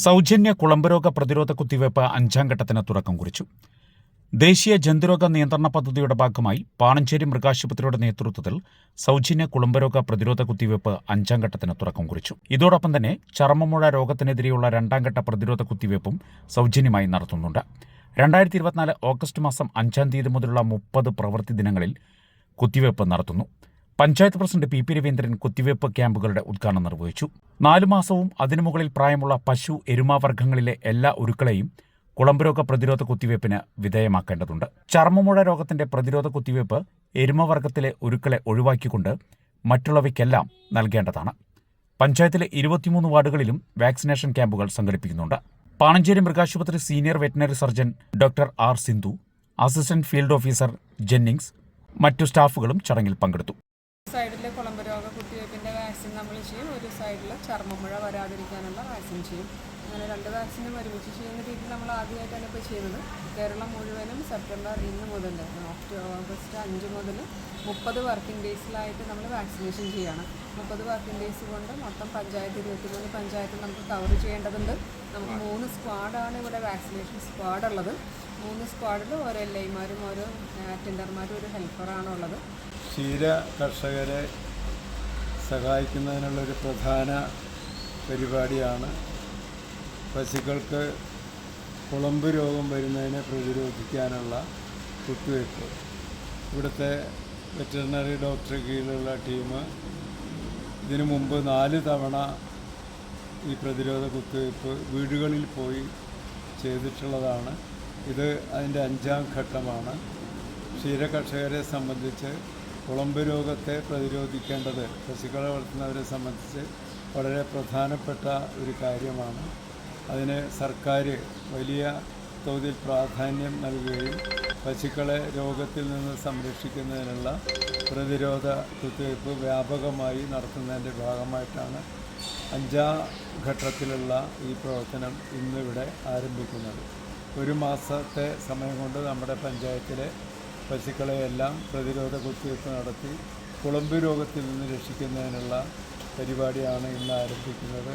സൗജന്യ കുളമ്പരോഗ പ്രതിരോധ കുത്തിവയ്പ് അഞ്ചാം ഘട്ടത്തിന് തുടക്കം കുറിച്ചു. ദേശീയ ജന്തുരോഗ നിയന്ത്രണ പദ്ധതിയുടെ ഭാഗമായി പാണഞ്ചേരി മൃഗാശുപത്രിയുടെ നേതൃത്വത്തിൽ സൗജന്യ കുളമ്പരോഗ പ്രതിരോധ കുത്തിവയ്പ് അഞ്ചാം ഘട്ടത്തിന് തുടക്കം കുറിച്ചു. ഇതോടൊപ്പം തന്നെ ചർമ്മമുഴ രോഗത്തിനെതിരെയുള്ള രണ്ടാം ഘട്ട പ്രതിരോധ കുത്തിവയ്പും സൗജന്യമായി നടത്തുന്നുണ്ട്. രണ്ടായിരത്തി ഇരുപത്തിനാല് ഓഗസ്റ്റ് മാസം അഞ്ചാം തീയതി മുതലുള്ള മുപ്പത് പ്രവൃത്തി ദിനങ്ങളിൽ കുത്തിവയ്പ് നടത്തുന്നു. Panchayat president P P Raveendran കുത്തിവയ്പ് ക്യാമ്പുകളുടെ ഉദ്ഘാടനം നിർവഹിച്ചു. നാലു മാസവും അതിനു മുകളിൽ പ്രായമുള്ള പശു എരുമാവർഗങ്ങളിലെ എല്ലാ ഉരുക്കളെയും കുളമ്പുരോഗ പ്രതിരോധ കുത്തിവയ്പ്പിന് വിധേയമാക്കേണ്ടതുണ്ട്. ചർമ്മമുഴ രോഗത്തിന്റെ പ്രതിരോധ കുത്തിവയ്പ് എരുമവർഗത്തിലെ ഉരുക്കളെ ഒഴിവാക്കിക്കൊണ്ട് മറ്റുള്ളവയ്ക്കെല്ലാം നൽകേണ്ടതാണ്. പഞ്ചായത്തിലെ ഇരുപത്തിമൂന്ന് വാർഡുകളിലും വാക്സിനേഷൻ ക്യാമ്പുകൾ സംഘടിപ്പിക്കുന്നുണ്ട്. Panancheri മൃഗാശുപത്രി senior veterinary surgeon doctor R. Sindhu assistant field officer Jennings മറ്റു സ്റ്റാഫുകളും ചടങ്ങിൽ പങ്കെടുത്തു സൈഡിൽ കുളമ്പ് രോഗ കുത്തിവയ്പ്പിന്റെ വാക്സിൻ നമ്മൾ ചെയ്യും. ഒരു സൈഡിൽ ചർമ്മമുഴ വരാതിരിക്കാനുള്ള വാക്സിൻ ചെയ്യും. അങ്ങനെ രണ്ട് വാക്സിനും ഒരുമിച്ച് ചെയ്യുന്ന രീതിയിൽ നമ്മൾ ആദ്യമായിട്ടാണ് ഇപ്പോൾ ചെയ്യുന്നത്. കേരളം മുഴുവനും സെപ്റ്റംബർ ഇന്ന് മുതൽ ഓഗസ്റ്റ് അഞ്ച് മുതൽ മുപ്പത് വർക്കിംഗ് ഡേയ്സിലായിട്ട് നമ്മൾ വാക്സിനേഷൻ ചെയ്യണം. മുപ്പത് വർക്കിംഗ് ഡേയ്സ് കൊണ്ട് മൊത്തം പഞ്ചായത്ത് ഇരുപത്തിമൂന്ന് പഞ്ചായത്ത് നമുക്ക് കവർ ചെയ്യേണ്ടതുണ്ട്. നമുക്ക് മൂന്ന് സ്ക്വാഡാണ് ഇവിടെ വാക്സിനേഷൻ സ്ക്വാഡ് ഉള്ളത്. മൂന്ന് സ്ക്വാഡിൽ ഓരോ എൽ ഐമാരും ഓരോ അറ്റൻഡർമാരും ഒരു ഹെൽപ്പറാണുള്ളത്. ക്ഷീര കർഷകരെ സഹായിക്കുന്നതിനുള്ളൊരു പ്രധാന പരിപാടിയാണ്. പശുക്കൾക്ക് കുളമ്പ് രോഗം വരുന്നതിനെ പ്രതിരോധിക്കാനുള്ള കുത്തിവയ്പ്പ്. ഇവിടുത്തെ വെറ്ററിനറി ഡോക്ടറെ കീഴിലുള്ള ടീം ഇതിനു മുമ്പ് നാല് തവണ ഈ പ്രതിരോധ കുത്തിവയ്പ്പ് വീടുകളിൽ പോയി ചെയ്തിട്ടുള്ളതാണ്. ഇത് അതിന്റെ അഞ്ചാം ഘട്ടമാണ്. ക്ഷീരകർഷകരെ സംബന്ധിച്ച് കുളമ്പ് രോഗത്തെ പ്രതിരോധിക്കേണ്ടത് പശുക്കളെ വളർത്തുന്നവരെ സംബന്ധിച്ച് വളരെ പ്രധാനപ്പെട്ട ഒരു കാര്യമാണ്. അതിന് സർക്കാർ വലിയ തോതിൽ പ്രാധാന്യം നൽകുകയും പശുക്കളെ രോഗത്തിൽ നിന്ന് സംരക്ഷിക്കുന്നതിനുള്ള പ്രതിരോധ കുത്തിവയ്പ്പ് വ്യാപകമായി നടത്തുന്നതിന്റെ ഭാഗമായിട്ടാണ് അഞ്ചാം ഘട്ടത്തിലുള്ള ഈ പ്രവർത്തനം ഇന്നിവിടെ ആരംഭിക്കുന്നത്. ഒരു മാസത്തെ സമയം കൊണ്ട് നമ്മുടെ പഞ്ചായത്തിലെ പശുക്കളെയെല്ലാം പ്രതിരോധ കുത്തിവയ്പ്പ് നടത്തി കുളമ്പ് രോഗത്തിൽ നിന്ന് രക്ഷിക്കുന്നതിനുള്ള പരിപാടിയാണ് ഇന്ന് ആരംഭിക്കുന്നത്.